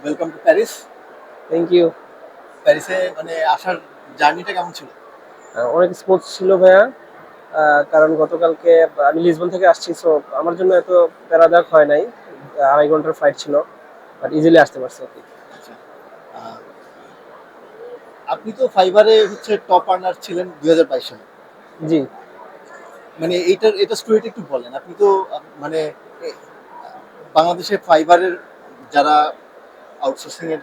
Welcome to Paris thank you প্যারিসে মানে আসার জার্নিটা কেমন ছিল? অনেক স্মুথ ছিল ভাইয়া। কারণ গতকালকে আমি লিসবন থেকে আসছি সো আমার জন্য এত প্যারাদায়ক হয় নাই। আড়াই ঘণ্টার ফ্লাইট ছিল বাট ইজিলি আসতে পারছি আর কি। আচ্ছা। আপনি তো ফাইবারে হচ্ছে টপ আর্নার ছিলেন দুই হাজার বাইশ সালে। জি। মানে এইটার এটা স্টোরিটা একটু বলেন। আপনি তো মানে বাংলাদেশে ফাইবারের যারা আউটসোর্সিং এর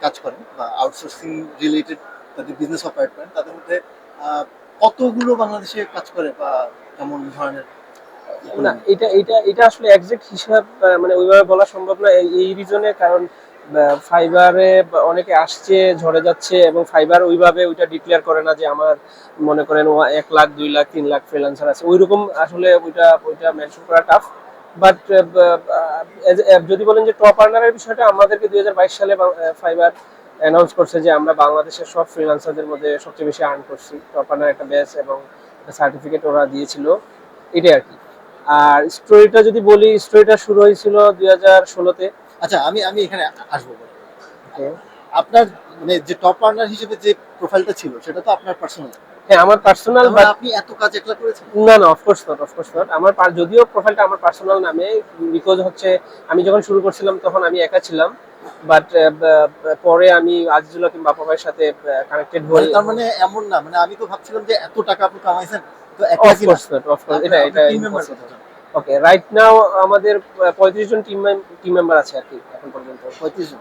কাজ করেন বা আউটসোর্সিং রিলেটেড তাদের বিজনেস অপারেট করেন, তাদের মধ্যে কতগুলো বাংলাদেশে কাজ করে বা কেমন ধরনের? না, এটা এটা এটা আসলে এক্সাক্ট হিসাব মানে ওইভাবে বলা সম্ভব না এই- রিজনে কারণ ফাইবারে অনেকে আসছে, ঝরে যাচ্ছে এবং ফাইবার ওইভাবে ওইটা ডিক্লেয়ার করে না যে আমার মনে করেন এক লাখ, দুই লাখ, তিন লাখ ফ্রিল্যান্সার আছে। ওইরকম আসলে ওইটা ওইটা মেনশন করা টাফ বাট যদি বলেন যে টপ আর্নারের বিষয়টা আমাদেরকে দুই সালে ফাইবার অ্যানাউন্স করছে যে আমরা বাংলাদেশের সব ফ্রিল্যান্সারদের মধ্যে সবচেয়ে বেশি আর্ন করছি। টপ আর্নার একটা ব্যাচ এবং সার্টিফিকেট ওরা দিয়েছিল। এটাই আর কি। আর স্টোরিটা যদি বলি স্টোরিটা শুরু হয়েছিল দুই হাজার ষোলোতে। আচ্ছা আমি আমি এখানে আসব। আপনার মানে যে টপ আর্নার হিসেবে যে প্রোফাইলটা ছিল সেটা তো আপনার পার্সোনাল হ্যাঁ আমার পার্সোনাল আপনি এত কাজ একলা করেছেন? না না অফকোর্স নট অফকোর্স নট আমার যদিও প্রোফাইলটা আমার পার্সোনাল নামে বিকজ হচ্ছে আমি যখন শুরু করছিলাম তখন আমি একা ছিলাম বাট পরে আমি আজিজুল্লাহ কিংবা বাবা ভাইয়ের সাথে কানেক্টেড হই। তার মানে এমন না মানে আমি তো ভাবছিলাম যে এত টাকা আপনি কামাইছেন তো একলা কি? অফকোর্স নট অফকোর্স এটা এটা ওকে রাইট নাও আমাদের পঁয়ত্রিশ জন টিম টিম মেম্বার আছে আর কি এখন পর্যন্ত। পঁয়ত্রিশ জন?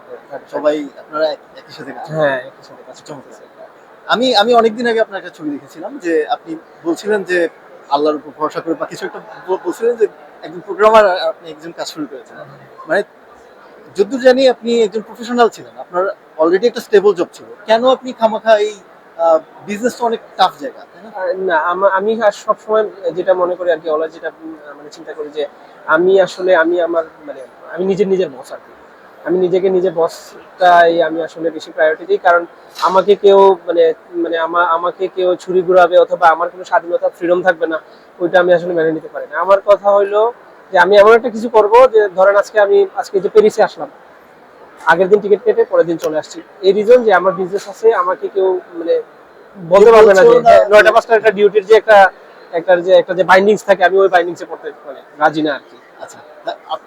সবাই আপনারা একই সাথে কাজ হ্যাঁ একই সাথে কাজ। করতেছে। আমি আমি অনেকদিন আগে আপনার একটা ছবি দেখেছিলাম যে আপনি বলছিলেন যে আল্লাহর উপর ভরসা করে বা কিছু একটা বলছিলেন যে একজন প্রোগ্রামার আপনি একজন কাজ শুরু করেছেন। মানে যদ্দূর জানি আপনি একজন প্রফেশনাল ছিলেন, আপনার অলরেডি একটা স্টেবল জব ছিল। কেন আপনি খামাখা এই বিজনেস অনেক টাফ জায়গা না? আমি আর সবসময় যেটা মনে করি আর কি অলওয়েজ যেটা মানে চিন্তা করি যে আমি আসলে, আমি আমার মানে আমি নিজের নিজের বস আর কি। আমি নিজেকে নিজের বসটাই আমি আসলে বেশি প্রায়োরিটি দিই। কারণ আমাকে কেউ মানে মানে আমা আমাকে কেউ ছুরি ঘুরাবে অথবা আমার কোনো স্বাধীনতা ফ্রিডম থাকবে না ওইটা আমি আসলে মেনে নিতে পারি না। আমার কথা হইল যে আমি এমন একটা কিছু করব যে ধরেন আজকে আমি আজকে যে প্যারিসে আসলাম আগের দিন টিকিট কেটে পরের দিন চলে আসছি। এই রিজন যে আমার বিজনেস আছে আমাকে কেউ মানে বলতে পারবে না যে নয়টা পাঁচটা একটা ডিউটির যে একটা একটা যে একটা যে বাইন্ডিংস থাকে আমি ওই বাইন্ডিংসে পড়তে মানে রাজি না আর কি। আচ্ছা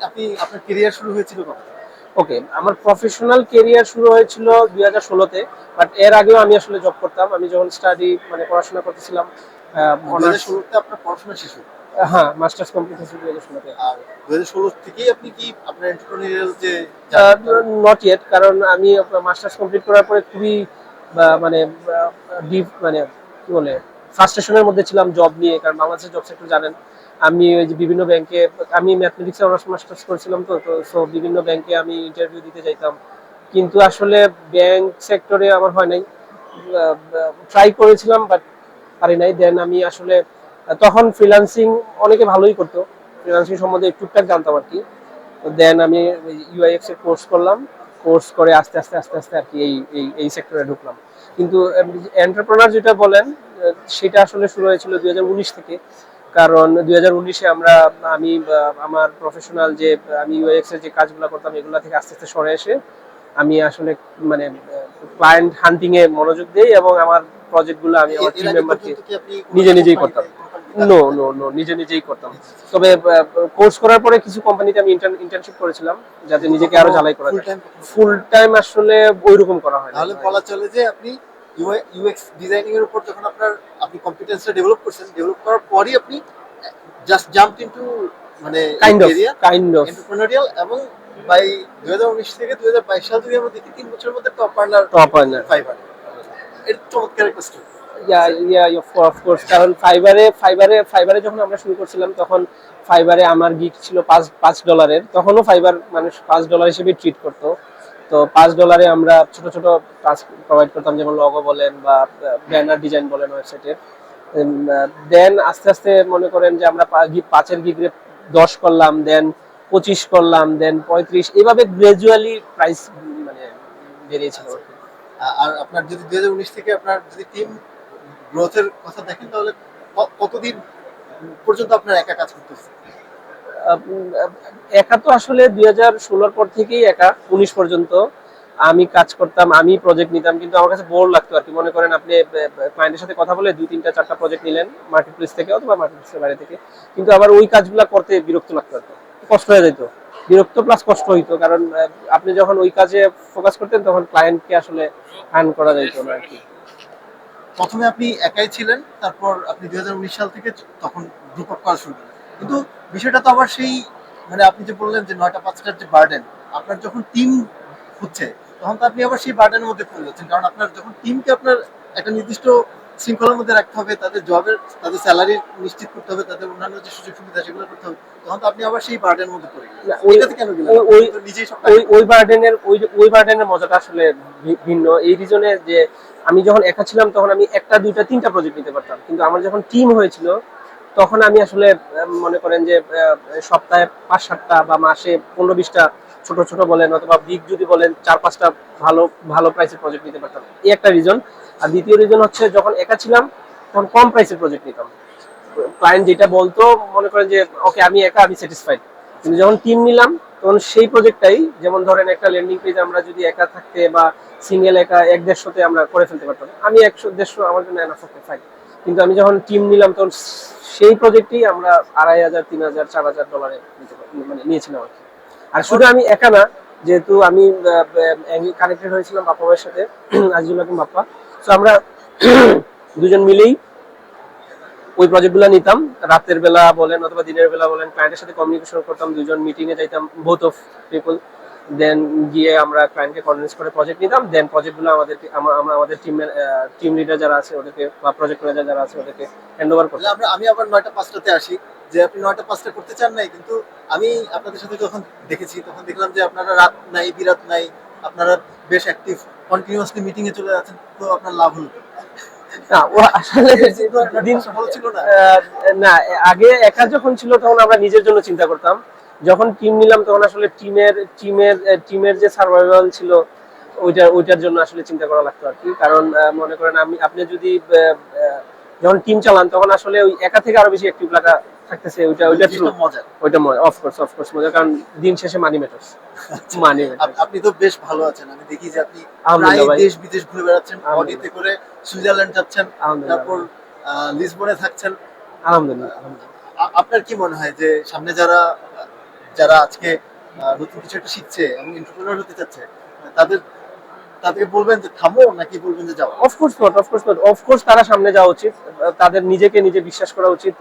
আপনি আপনার কেরিয়ার শুরু হয়েছিল কখন? ওকে আমার প্রফেশনাল কেরিয়ার শুরু হয়েছিল দুই হাজার ষোলোতে বাট এর আগেও আমি আসলে জব করতাম। আমি যখন স্টাডি মানে পড়াশোনা করতেছিলাম অনার্স ষোলোতে আপনার পড়াশোনা শেষ হ্যাঁ মাস্টার্স কমপ্লিট হয়েছিল দুই হাজার ষোলোতে। আর দুই হাজার ষোলো থেকেই আপনি কি আপনার এন্টারপ্রেনিয়াল যে নট ইয়েট কারণ আমি মাস্টার্স কমপ্লিট করার পরে খুবই মানে ডিপ মানে কি বলে ফ্রাস্ট্রেশনের মধ্যে ছিলাম জব নিয়ে কারণ বাংলাদেশের জব সেক্টর জানেন আমি ওই যে বিভিন্ন ব্যাংকে আমি ম্যাথমেটিক্সে অনার্স মাস্টার্স করেছিলাম তো তো সো বিভিন্ন ব্যাংকে আমি ইন্টারভিউ দিতে যাইতাম। কিন্তু আসলে ব্যাংক সেক্টরে আমার হয় নাই। ট্রাই করেছিলাম বাট পারি নাই। দেন আমি আসলে, তখন ফ্রিল্যান্সিং অনেকে ভালোই করতো। ফ্রিল্যান্সিং সম্বন্ধে টুকটাক জানতাম আর কি। তো দেন আমি ইউআইএক্স এর কোর্স করলাম। কোর্স করে আস্তে আস্তে আস্তে আস্তে আর কি এই এই এই সেক্টরে ঢুকলাম। কিন্তু এন্টারপ্রেনার যেটা বলেন সেটা আসলে শুরু হয়েছিল দুই হাজার উনিশ থেকে। কারণ দুই হাজার উনিশে আমরা আমি আমার প্রফেশনাল যে আমি ইউএক্স এর যে কাজগুলো করতাম এগুলা থেকে আস্তে আস্তে সরে এসে আমি আসলে মানে ক্লায়েন্ট হান্টিং এ মনোযোগ দিই এবং আমার প্রজেক্টগুলো আমি আমার টিম মেম্বারকে নিজে নিজেই করতাম। নো নো নো নিজে নিজেই করতাম। তবে কোর্স করার পরে কিছু কোম্পানিতে আমি ইন্টার্নশিপ করেছিলাম যাতে নিজেকে আরও ঝালাই করা যায়। ফুল টাইম আসলে ওইরকম করা হয় তাহলে বলা চলে যে আপনি ইউএক্স ডিজাইনিং এর উপর যখন আপনার আপনি কম্পিটেন্সটা ডেভেলপ করছেন ডেভেলপ করার পরই আপনি জাস্ট জাম্প ইনটু মানে কাইন্ড অফ কাইন্ড অফ এবং বাই 2019 থেকে 2022 সাল আমরা দেখি তিন বছরের মধ্যে top earner top earner Fiverr এটা চমৎকার একটা story। Yeah yeah of course কারণ ফাইবারে ফাইবারে ফাইবারে যখন আমরা শুরু করছিলাম তখন ফাইবারে আমার গিগ ছিল পাঁচ পাঁচ ডলারের তখনও ফাইবার মানুষ পাঁচ ডলার হিসেবে ট্রিট করতো। তো পাঁচ ডলারে আমরা ছোট ছোট কাজ প্রোভাইড করতাম, যেমন লগো বলেন বা ব্যানার ডিজাইন বলেন ওয়েবসাইটের দেন আস্তে আস্তে মনে করেন যে আমরা পাঁচের গিগরে দশ করলাম দেন পঁচিশ করলাম দেন পঁয়ত্রিশ, এভাবে গ্রাজুয়ালি প্রাইস মানে বেরিয়েছিল আর কি। আ- আর আপনার যদি 2019 থেকে আপনার যদি টিম গ্রোথের কথা দেখেন, তাহলে কতদিন পর্যন্ত আপনার একা কাজ করতেছে একা তো আসলে দুই হাজার ষোলোর পর থেকেই একা, উনিশ পর্যন্ত। আমি কাজ করতাম, আমি প্রজেক্ট নিতাম, কিন্তু আমার কাছে বোর লাগতো আর কি। মনে করেন আপনি ক্লায়েন্টের সাথে কথা বলে দুই, তিনটা, চারটা প্রজেক্ট নিলেন মার্কেট প্লেস থেকে অথবা মার্কেট প্লেসের বাইরে থেকে। কিন্তু আবার ওই কাজগুলো করতে বিরক্ত লাগতো আর কষ্ট হয়ে যেত। বিরক্ত প্লাস কষ্ট হইতো, কারণ আপনি যখন ওই কাজে ফোকাস করতেন, তখন ক্লায়েন্টকে আসলে হ্যান্ড করা যেত না আর কি। প্রথমে আপনি একাই ছিলেন, তারপর আপনি দুই হাজার উনিশ সাল থেকে তখন গ্রুপ আপ করা শুরু করেন কিন্তু বিষয়টা তো আবার সেই মানে আপনি যে বললেন যে নয়টা পাঁচটার যে বার্ডেন আপনার যখন টিম হচ্ছে তখন তো আপনি আবার সেই বার্ডেনের মধ্যে পড়ে যাচ্ছেন। কারণ আপনার যখন টিমকে আপনার একটা নির্দিষ্ট শৃঙ্খলার মধ্যে রাখতে হবে তাদের জবের তাদের স্যালারি নিশ্চিত করতে হবে তাদের অন্যান্য যে সুযোগ সুবিধা সেগুলো করতে হবে তখন তো আপনি আবার সেই বার্ডেনের মধ্যে পড়ে গেলেন। ওই- কেন গেলেন? নিজেই সব ওই ওই বার্ডেনের ওই ওই বার্ডেনের মজাটা আসলে ভিন্ন। এই রিজনে যে আমি যখন একা ছিলাম তখন আমি একটা দুইটা তিনটা প্রজেক্ট নিতে পারতাম। কিন্তু আমার যখন টিম হয়েছিল তখন আমি আসলে মনে করেন যে সপ্তাহে পাঁচ সাতটা বা মাসে পনেরো বিশটা ছোট ছোট বলেন অথবা বিগ যদি বলেন চার পাঁচটা ভালো ভালো প্রাইসের প্রজেক্ট নিতে পারতাম। এই একটা রিজন আর দ্বিতীয় রিজন হচ্ছে, যখন একা ছিলাম, তখন কম প্রাইসের প্রজেক্ট নিতাম। ক্লায়েন্ট যেটা বলতো, মনে করেন যে, ওকে, আমি একা, আমি স্যাটিসফাইড কিন্তু যখন টিম নিলাম, তখন সেই প্রজেক্টটাই যেমন ধরেন একটা ল্যান্ডিং পেজ আমরা যদি একা থাকতে বা সিঙ্গেল একা এক দেড়শোতে আমরা করে ফেলতে পারতাম, আমি একশো, দেড়শো আমার জন্য এনাফ ফাইন কিন্তু আমি যখন টিম নিলাম, তখন সেই প্রজেক্টেই আমরা আড়াই হাজার, তিন হাজার, চার হাজার ডলারে মানে নিয়েছিলাম আর কি। আর শুধু আমি একা না, যেহেতু আমি কানেক্টেড হয়েছিলাম বাপ্পা ভাইয়ের সাথে, আজিজুল হাকিম বাপ্পা। তো আমরা দুজন মিলেই ওই প্রজেক্টগুলো নিতাম। রাতের বেলা বলেন অথবা দিনের বেলা বলেন ক্লায়েন্টের সাথে কমিউনিকেশন করতাম, দুজন মিটিং এ যাইতাম বোথ অফ পিপল দেন গিয়ে আমরা ক্লায়েন্টকে কনভিন্স করে প্রজেক্ট নিতাম। দেন প্রজেক্টগুলো আমাদেরকে আমরা আমাদের টিমের টিম লিডার যারা আছে ওদেরকে বা প্রজেক্ট ম্যানেজার যারা আছে ওদেরকে হ্যান্ড ওভার করতাম আমরা আমি আবার নয়টা পাঁচটাতে আসি। যে আপনি নয়টা পাঁচটা করতে চান নাই কিন্তু আমি আপনাদের সাথে যখন দেখেছি তখন দেখলাম যে আপনারা রাত নাই বিরাত নাই আপনারা বেশ অ্যাক্টিভ কন্টিনিউয়াসলি মিটিং এ চলে যাচ্ছেন তো আপনার লাভ হলো না ও আসলে দিন পাশে ছিল না? না আগে একা যখন ছিল তখন আমরা নিজের জন্য চিন্তা করতাম। যখন টিম নিলাম তখন আসলে টিমের টিমের টিমের যে সার্ভাইভাল ছিল ওইটা ওইটার জন্য আসলে চিন্তা করা লাগতো আর কি। কারণ মনে করেন আমি আপনি যদি যখন টিম চালান তখন আসলে ওই একা থেকে আরও বেশি অ্যাক্টিভ লাগা থাকতেছে ওইটা ওইটা ট্রু মজা ওইটা মজা অফকোর্স অফকোর্স মজা কারণ দিন শেষে মানি ম্যাটার্স মানি আপনি তো বেশ ভালো আছেন। আমি দেখি যে আপনি প্রায় দেশ বিদেশ ঘুরে বেড়াচ্ছেন। অডিতে করে সুইজারল্যান্ড যাচ্ছেন তারপর লিসবনে থাকছেন। আলহামদুলিল্লাহ। আপনার কি মনে হয় যে সামনে যারা যারা আজকে নতুন কিছু একটা শিখছে এবং এন্টারপ্রেনার হতে চাচ্ছে তাদের তাদেরকে বলবেন যে থামো নাকি বলবেন যে যাও? Of course not of course not of course তারা সামনে যাওয়া উচিত। তাদের নিজেকে নিজে বিশ্বাস করা উচিত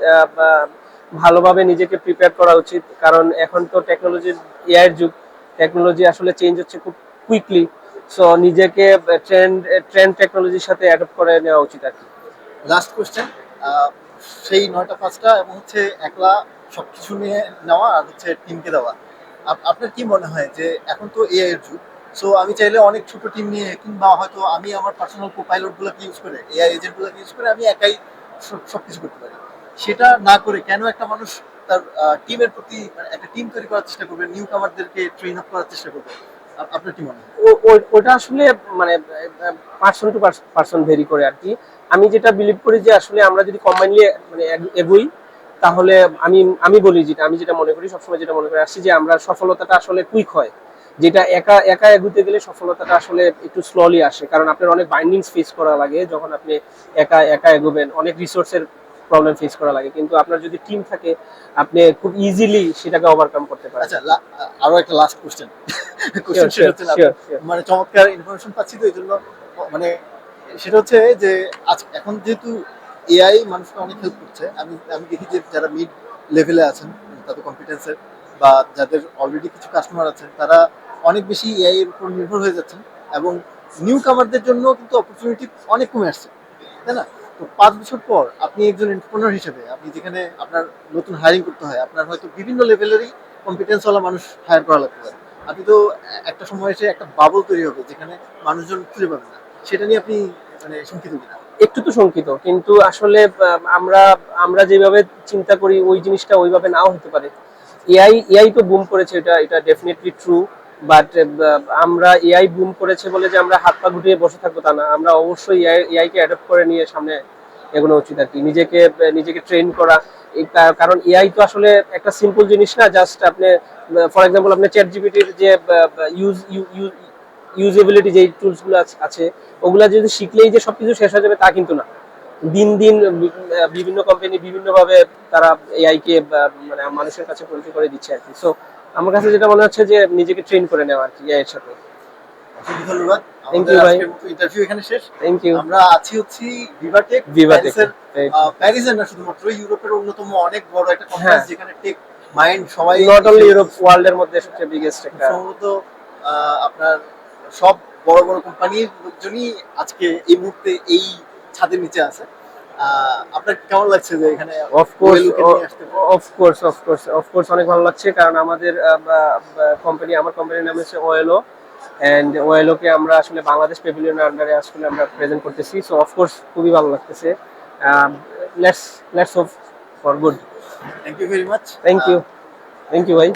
ভালোভাবে নিজেকে প্রিপেয়ার করা উচিত। কারণ এখন তো টেকনোলজির এআই এর যুগ। টেকনোলজি আসলে চেঞ্জ হচ্ছে খুব কুইকলি সো নিজেকে ট্রেন্ড ট্রেন্ড টেকনোলজির সাথে অ্যাডপ্ট করে নেওয়া উচিত আর কি। লাস্ট কোশ্চেন সেই নয়টা পাঁচটা এবং হচ্ছে একলা সবকিছু নিয়ে নেওয়া আর হচ্ছে টিমকে দেওয়া। আপনার কি মনে হয় যে এখন তো এআই এর যুগ সো আমি চাইলে অনেক ছোট টিম নিয়ে কিংবা হয়তো আমি আমার পার্সোনাল কো পাইলট গুলোকে ইউজ করে এআই এজেন্ট গুলোকে ইউজ করে আমি একাই সব- সবকিছু করতে পারি। সেটা না করে কেন একটা মানুষ তার টিমের প্রতি মানে একটা টিম তৈরি করার চেষ্টা করবে নিউ কামারদেরকে ট্রেন আপ করার চেষ্টা করবে? আপনার কি মনে হয়? ওটা আসলে মানে পার্সন টু পার্সন ভেরি করে আর কি। আমি যেটা বিলিভ করি যে আসলে আমরা যদি কম্বাইনলি মানে এগ- এগোই তাহলে আমি আমি বলি যেটা আমি যেটা মনে করি সবসময় যেটা মনে করে আসছি যে আমরা সফলতাটা আসলে কুইক হয়। যেটা একা একা এগুতে গেলে সফলতাটা আসলে একটু স্লোলি আসে। কারণ আপনার অনেক বাইন্ডিংস ফেস করা লাগে যখন আপনি একা একা এগোবেন অনেক রিসোর্সের প্রবলেম ফেস করা লাগে। কিন্তু আপনার যদি টিম থাকে আপনি খুব ইজিলি সেটাকে ওভারকাম করতে পারেন। আচ্ছা আরও একটা লাস্ট কোশ্চেন. মানে চমৎকার ইনফরমেশন পাচ্ছি তো এই জন্য মানে সেটা হচ্ছে যে আজ এখন যেহেতু এআই মানুষকে অনেক হেল্প করছে। আমি আমি দেখি যে যারা মিড লেভেলে আছেন, তাদের কম্পিটেন্সের বা যাদের অলরেডি কিছু কাস্টমার আছেন, তারা অনেক বেশি এআই এর উপর নির্ভর হয়ে যাচ্ছেন এবং নিউ কামারদের জন্য কিন্তু অপরচুনিটি অনেক কমে আসছে। তাই না? তো পাঁচ বছর পর আপনি একজন এন্টারপ্রেনার হিসেবে, আপনি যেখানে আপনার নতুন হায়ারিং করতে হয়, আপনার হয়তো বিভিন্ন লেভেলেরই কম্পিটেন্সওয়ালা মানুষ হায়ার করা লাগতে পারে। আপনি তো একটা সময় এসে একটা বাবল তৈরি হবে, যেখানে মানুষজন খুঁজে পাবেন না। সেটা নিয়ে আপনি মানে শঙ্কিত কিনা? একটু তো শঙ্কিত, কিন্তু আসলে আমরা আমরা যেভাবে চিন্তা করি, ওই জিনিসটা ওইভাবে নাও হতে পারে। এআই এআই তো বুম করেছে, এটা এটা ডেফিনেটলি ট্রু বাট আমরা এআই বুম করেছে বলে যে আমরা হাত পা গুটিয়ে বসে থাকব তা না। আমরা অবশ্যই এআই কে অ্যাডপ্ট করে নিয়ে সামনে এগোনো উচিত আর কি। নিজেকে নিজেকে ট্রেন করা কারণ এআই তো আসলে একটা সিম্পল জিনিস না জাস্ট আপনি ফর এক্সাম্পল আপনি চ্যাট জিপিটির যে ইউজ ইউজেবিলিটি যে টুলসগুলো আছে- ওগুলা যদি শিখলেই যে সবকিছু শেষ হয়ে যাবে তা কিন্তু না। দিন দিন বিভিন্ন কোম্পানি বিভিন্নভাবে তারা এআই কে মানে মানুষের কাছে পরিচয় করে দিচ্ছে আর কি। সো আমার কাছে যেটা মনে হচ্ছে যে নিজেকে ট্রেন করে নেওয়া আর কি এআই এর সাথে। ধন্যবাদ। You, ভাই। ইন্টারভিউ এখানে শেষ। থ্যাংক ইউ আমরা আছি হচ্ছি ভিভাটেক ভিভাটেক প্যারিসের না শুধুমাত্র ইউরোপের অন্যতম অনেক বড় একটা কনফারেন্স হ্যাঁ। যেখানে টেক মাইন্ড সবাই নট অনলি ইউরোপ ওয়ার্ল্ড এর মধ্যে সবচেয়ে বিগেস্ট একটা সম্ভবত আপনার সব বড় বড় কোম্পানির লোকজনই আজকে এই মুহূর্তে এই ছাদের নিচে আছে। আপনার কেমন লাগছে যে এখানে অফকোর্স? অফকোর্স অফকোর্স অফকোর্স অনেক ভালো লাগছে কারণ আমাদের কোম্পানি আমার কোম্পানির নাম হচ্ছে ওয়েলো অ্যান্ড ওয়েলোকে আমরা আসলে বাংলাদেশ পেভিলিয়নের আন্ডারে আসলে আমরা প্রেজেন্ট করতেছি। সো অফকোর্স খুবই ভালো লাগতেছে। Let's let's hope for good thank you very much thank you thank you ভাই।